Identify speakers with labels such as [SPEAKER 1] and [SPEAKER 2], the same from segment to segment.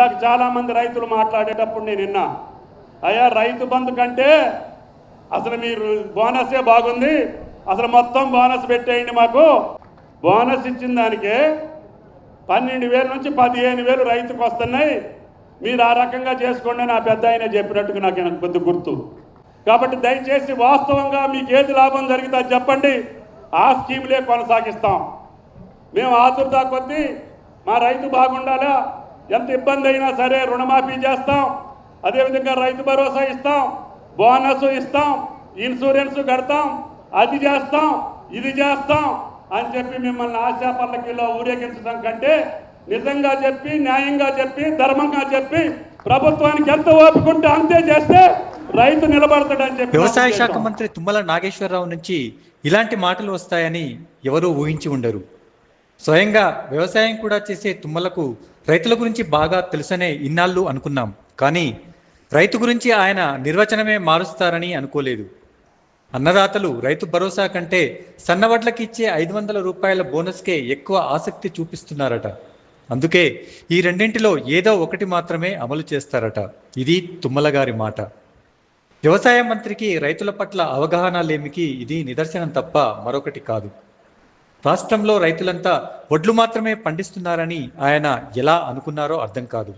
[SPEAKER 1] ఇందాక చాలా మంది రైతులు మాట్లాడేటప్పుడు నేను విన్నా అయ్యా రైతు బంధు కంటే అసలు మీరు బోనసే బాగుంది. అసలు మొత్తం బోనస్ పెట్టేయండి మాకు. బోనస్ ఇచ్చిన దానికే పన్నెండు వేల నుంచి పదిహేను వేలు రైతుకు వస్తున్నాయి. మీరు ఆ రకంగా చేసుకోండి నా పెద్ద ఆయన చెప్పినట్టుగా నాకు నాకు కొద్ది గుర్తు. కాబట్టి దయచేసి వాస్తవంగా మీకు ఏది లాభం జరిగితే చెప్పండి. ఆ స్కీమ్లే కొనసాగిస్తాం. మేము ఆతురత కొద్దీ మా రైతు బాగుండాలా? ఎంత ఇబ్బంది అయినా సరే రుణమాఫీ చేస్తాం. అదేవిధంగా రైతు భరోసా ఇస్తాం. బోనస్ ఇస్తాం. ఇన్సూరెన్స్ కడతాం. అది చేస్తాం. ఇది చేస్తాం అని చెప్పి మిమ్మల్ని ఆశా పల్లకిలో ఊరేగించడం కంటే నిజంగా చెప్పి న్యాయంగా చెప్పి ధర్మంగా చెప్పి ప్రభుత్వానికి ఎంత ఓపుకుంటే అంతే చేస్తే రైతు నిలబడతాడని చెప్పి
[SPEAKER 2] వ్యవసాయ శాఖ. మంత్రి తుమ్మల నాగేశ్వరరావు నుంచి ఇలాంటి మాటలు వస్తాయని ఎవరూ ఊహించి ఉండరు. స్వయంగా వ్యవసాయం కూడా చేసే తుమ్మలకు రైతుల గురించి బాగా తెలుసనే ఇన్నాళ్ళు అనుకున్నాం. కానీ రైతు గురించి ఆయన నిర్వచనమే మారుస్తారని అనుకోలేదు. అన్నదాతలు రైతు భరోసా కంటే సన్నవడ్లకి ఇచ్చే ఐదు వందల రూపాయల బోనస్కే ఎక్కువ ఆసక్తి చూపిస్తున్నారట. అందుకే ఈ రెండింటిలో ఏదో ఒకటి మాత్రమే అమలు చేస్తారట. ఇది తుమ్మల గారి మాట. వ్యవసాయ మంత్రికి రైతుల పట్ల అవగాహన లేమికి ఇది నిదర్శనం తప్ప మరొకటి కాదు. రాష్ట్రంలో రైతులంతా వడ్లు మాత్రమే పండిస్తున్నారని ఆయన ఎలా అనుకున్నారో అర్థం కాదు.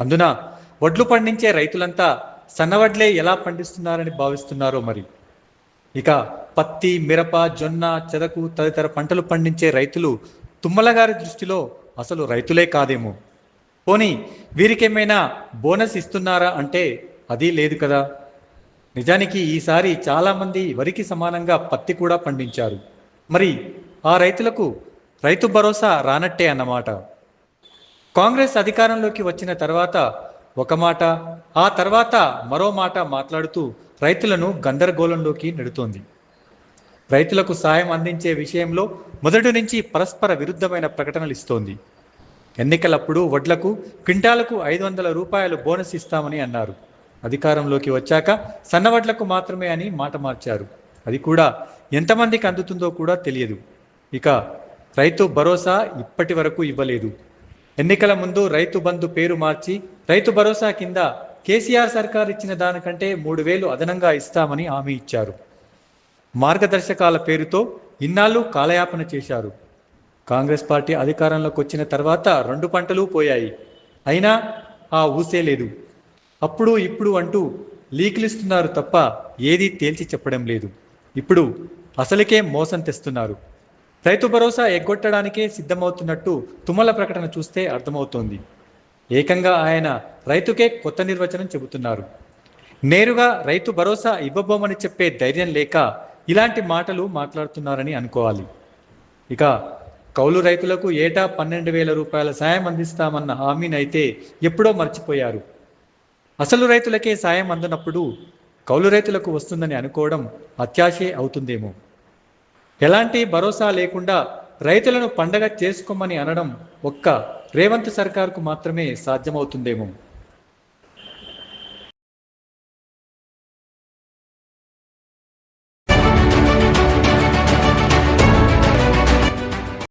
[SPEAKER 2] అందున వడ్లు పండించే రైతులంతా సన్నవడ్లే ఎలా పండిస్తున్నారని భావిస్తున్నారో మరి. ఇక పత్తి మిరప జొన్న చెరకు తదితర పంటలు పండించే రైతులు తుమ్మల గారి దృష్టిలో అసలు రైతులే కాదేమో. పోనీ వీరికేమైనా బోనస్ ఇస్తున్నారా అంటే అది లేదు కదా. నిజానికి ఈసారి చాలామంది వరికి సమానంగా పత్తి కూడా పండించారు. మరి ఆ రైతులకు రైతు భరోసా రానట్టే అన్నమాట. కాంగ్రెస్ అధికారంలోకి వచ్చిన తర్వాత ఒక మాట ఆ తర్వాత మరో మాట మాట్లాడుతూ రైతులను గందరగోళంలోకి నెడుతోంది. రైతులకు సాయం అందించే విషయంలో మొదటి నుంచి పరస్పర విరుద్ధమైన ప్రకటనలు ఇస్తోంది. ఎన్నికలప్పుడు వడ్లకు క్వింటాలకు ఐదు వందల రూపాయలు బోనస్ ఇస్తామని అన్నారు. అధికారంలోకి వచ్చాక సన్నవడ్లకు మాత్రమే అని మాట మార్చారు. అది కూడా ఎంతమందికి అందుతుందో కూడా తెలియదు. ఇక రైతు భరోసా ఇప్పటి వరకు ఇవ్వలేదు. ఎన్నికల ముందు రైతు బంధు పేరు మార్చి రైతు భరోసా కింద కేసీఆర్ సర్కార్ ఇచ్చిన దానికంటే మూడు వేలు అదనంగా ఇస్తామని హామీ ఇచ్చారు. మార్గదర్శకాల పేరుతో ఇన్నాళ్ళు కాలయాపన చేశారు. కాంగ్రెస్ పార్టీ అధికారంలోకి వచ్చిన తర్వాత రెండు పంటలు పోయాయి. అయినా ఆ ఊసే లేదు. అప్పుడు ఇప్పుడు అంటూ లీకులిస్తున్నారు తప్ప ఏదీ తేల్చి చెప్పడం లేదు. ఇప్పుడు అసలుకే మోసం తెస్తున్నారు. రైతు భరోసా ఎగ్గొట్టడానికే సిద్ధమవుతున్నట్టు తుమ్మల ప్రకటన చూస్తే అర్థమవుతోంది. ఏకంగా ఆయన రైతుకే కొత్త నిర్వచనం చెబుతున్నారు. నేరుగా రైతు భరోసా ఇవ్వబోమని చెప్పే ధైర్యం లేక ఇలాంటి మాటలు మాట్లాడుతున్నారని అనుకోవాలి. ఇక కౌలు రైతులకు ఏటా పన్నెండు వేల రూపాయల సాయం అందిస్తామన్న హామీనైతే ఎప్పుడో మర్చిపోయారు. అసలు రైతులకే సాయం అందనప్పుడు కౌలు రైతులకు వస్తుందని అనుకోవడం అత్యాశే అవుతుందేమో. ఎలాంటి భరోసా లేకుండా రైతులను పండగ చేసుకోమని అనడం ఒక్క రేవంత్ సర్కార్కు మాత్రమే సాధ్యమవుతుందేమో.